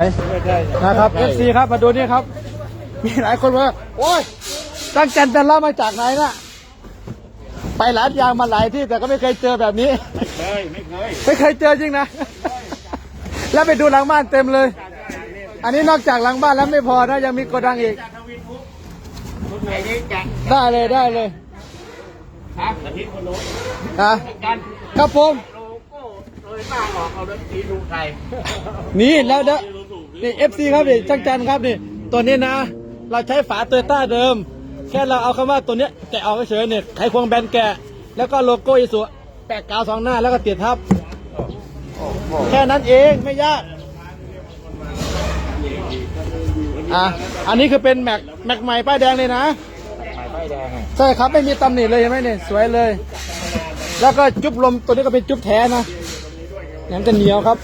นะครับ FC ครับมาดูนี่ครับ มีหลายคนว่า โอ้ยตั้งจันจันล่ามาจากไหนน่ะ ไปหลานยางมาหลายที่แต่ก็ไม่เคยเจอแบบนี้เคย ไม่เคย ไม่เคยเจอจริงนะ แล้วไปดูหลังบ้านเต็มเลย อันนี้นอกจากหลังบ้านแล้วไม่พอนะยังมีโกดังอีกไอ้นี่จัดได้เลยได้เลยครับอาทิตย์คนโน้นนะกันครับผมโลโก้เลยป้าออกเอาดนตรีดูไทยนี่แล้วเด้อ นี่เอฟซีครับนี่จังจันครับนี่ตัวนี้นะ เราใช้ฝาโตโยต้าเดิม แค่เราเอาคำว่าตัวเนี้ยแกะออกเฉยเนี่ยไขควงแบนแกะ แล้วก็โลโก้อิสุแปะกาวสองหน้าแล้วก็ติดทับ แค่นั้นเองไม่ยากอะอันนี้คือเป็นแม็กแม็กใหม่ป้ายแดงเลยนะใช่ครับไม่มีตำหนิเลยเห็นไหมเนี่ยสวยเลย แล้วก็จุ๊บลมตัวนี้ก็เป็นจุ๊บแท้นะแหนมจะเหนียวครับ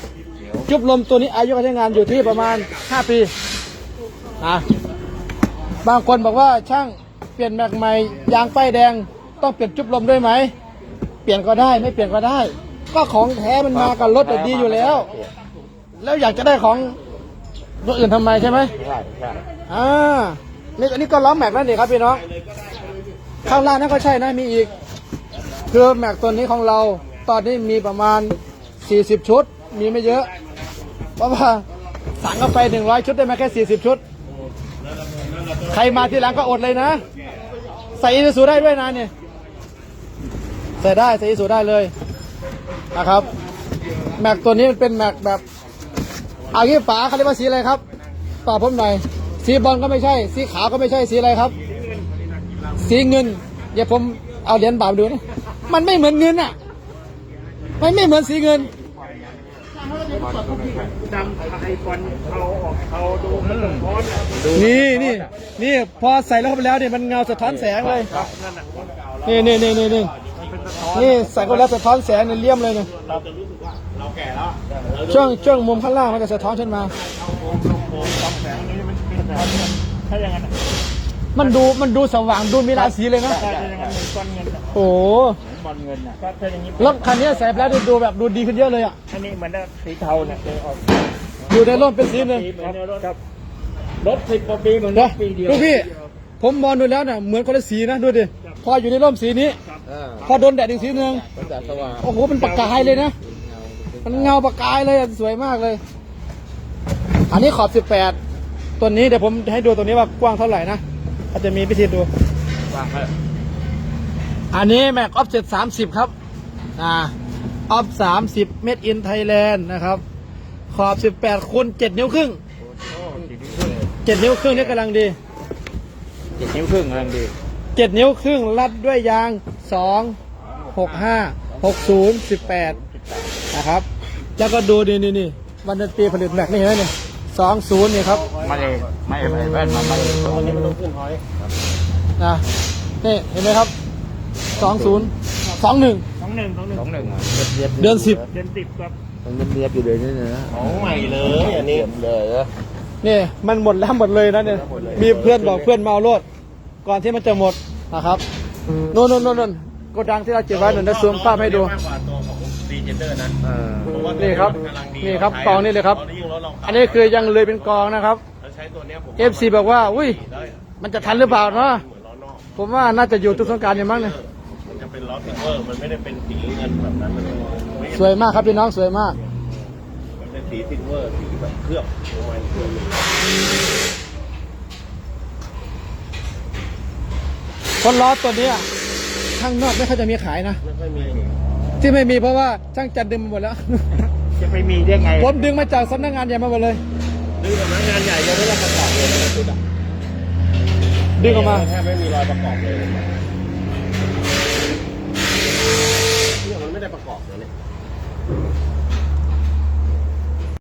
จุบลมตัวนี้อายุการใช้งานอยู่ที่ประมาณ 5 ปีอะบางคนบอกว่าช่างเปลี่ยนแม็กใหม่ยางป้ายแดง ต้องเปลี่ยนจุบลมด้วยไหม เปลี่ยนก็ได้ไม่เปลี่ยนก็ได้ ก็ของแท้มันมากับรถแต่ดีอยู่แล้ว แล้วอยากจะได้ของรถอื่นทำไมใช่ไหมใช่ใช่อ่านี่อันนี้ก็ล้อแม็กนั่นเองครับพี่น้องข้างล่างนั่นก็ใช่นะมีอีก คือแม็กตัวนี้ของเรา ตอนนี้มีประมาณ 40 ชุด มีไม่เยอะ เพราะว่าสั่งเข้าไป100ชุดได้มาแค่40ชุด ใครมาทีหลังก็อดเลยนะ ใส่อีซูได้ด้วยนะเนี่ยใส่ได้ใส่อีซูได้เลยนะครับ แม็กตัวนี้มันเป็นแม็กแบบอางี้ฝาเขาเรียกว่าสีอะไรครับตอบผมหน่อยสีบอลก็ไม่ใช่ สีขาวก็ไม่ใช่สีอะไรครับ สีเงินเดี๋ยวผมเอาเหรียญบาทมาดูนะมันไม่เหมือนเงินอะ มันไม่เหมือนสีเงิน จำไอ้บอลเขาออกเขาดูมันสะท้อนนี่นี่นี่พอใส่แล้วเข้าไปแล้วเนี่ยมันเงาสะท้อนแสงเลยนี่นี่นี่นี่นี่นี่ใส่เข้าไปแล้วสะท้อนแสงเนี่ยเลี่ยมเลยเนี่ยเราจะรู้สึกว่าเราแก่แล้วช่วงช่วงมุมข้างล่างมันจะสะท้อนขึ้นมามันเป็นสะท้อนเนี่ยถ้าอย่างนั้นมันดูมันดูสว่างดูมีราศีเลยนะถ้าอย่างนั้นเหมือนก้อนเงินอะโอ้โห บอลเงินอะก็ถ้าอย่างนี้รถคันนี้ใส่ไปแล้วดูแบบดูดีขึ้นเยอะเลยอะอันนี้เหมือนสีเทาเนี่ยเลยออกอยู่ในร่มเป็นสีหนึ่งปีเหมือนรถครับรถสิบกว่าปีเหมือนรถปีเดียวดูพี่ผมมองดูแล้วเนี่ยเหมือนคนละสีนะดูดิพออยู่ในร่มสีนี้พอโดนแดดอีกสีหนึ่งโอ้โหเป็นประกายเลยนะมันเงาประกายเลยสวยมากเลย อันนี้ขอบ18ตัวนี้เดี๋ยวผมให้ดูตัวนี้ว่ากว้างเท่าไหร่นะอาจจะมีพิธีดูกว่างครับ อันนี้แม็กออฟเจ็ดสามสิบครับอ่าออฟสามสิบเมดอินไทยแลนด์นะครับ ขอบสิบแปดคูณเจ็ดนิ้วครึ่งโอ้สี่นิ้วครึ่งเจ็ดนิ้วครึ่งนี่กำลังดีเจ็ดนิ้วครึ่งกำลังดีเจ็ดนิ้วครึ่งรัดด้วยยางสองหกห้าหกศูนย์สิบแปดนะครับ แล้วก็ดูนี่นี่นี่วันเดือนปีผลิตแม็กนี่เห็นไหมเนี่ยสองศูนย์นี่ครับมาเลยไม่ไม่แว่นมาไม่ตัวนี้มันต้องขึ้นหอยนะนี่เห็นไหมครับ สองศูนย์สองหนึ่งสองหนึ่งสองหนึ่งสองหนึ่งอะเดือนสิบเดือนสิบครับมันเรียบอยู่เลยนี่นะของใหม่เลยอันนี้เลยนะนี่มันหมดแล้วหมดเลยนะเนี่ยมีเพื่อนบอกเพื่อนเมาโลดก่อนที่มันจะหมดนะครับโน่นโน่นโน่นโน่นโกดังที่เราเก็บไว้หนึ่งได้ซูมภาพให้ดูมากกว่าตัวของดีเจนเดอร์นะเออนี่ครับนี่ครับกองนี่เลยครับ อันนี้คือยังเลยเป็นกองนะครับเราใช้ตัวเนี้ยผม FC บอกว่า อุ้ยมันจะทันหรือเปล่าเนาะเหมือนล้อนอกผมว่าน่าจะอยู่ทุกสงกรารอย่างมั้งเนี่ย มันจะเป็นล้อซิลเวอร์มันไม่ได้เป็นสีเงินแบบนั้นมันไม่สวยมากครับพี่น้องสวยมาก มันเป็นสีซิลเวอร์สีแบบเคลือบลงมาเคลือบคนล้อตัวเนี้ยข้างนอกไม่ค่อยจะมีขายนะ ไม่ค่อยมีที่ไม่มีเพราะว่าช่างจัดดึงมาหมดแล้ว จะไปมีได้ไงผมดึงมาจากสำนักงานใหญ่มาหมดเลย ดึงสำนักงานใหญ่ยังไม่ได้ประกอบเลยนะชุดอะดึงออกมาแทบไม่มีรอยประกอบเลย เนี่ยมันไม่ได้ประกอบเลยเนี่ย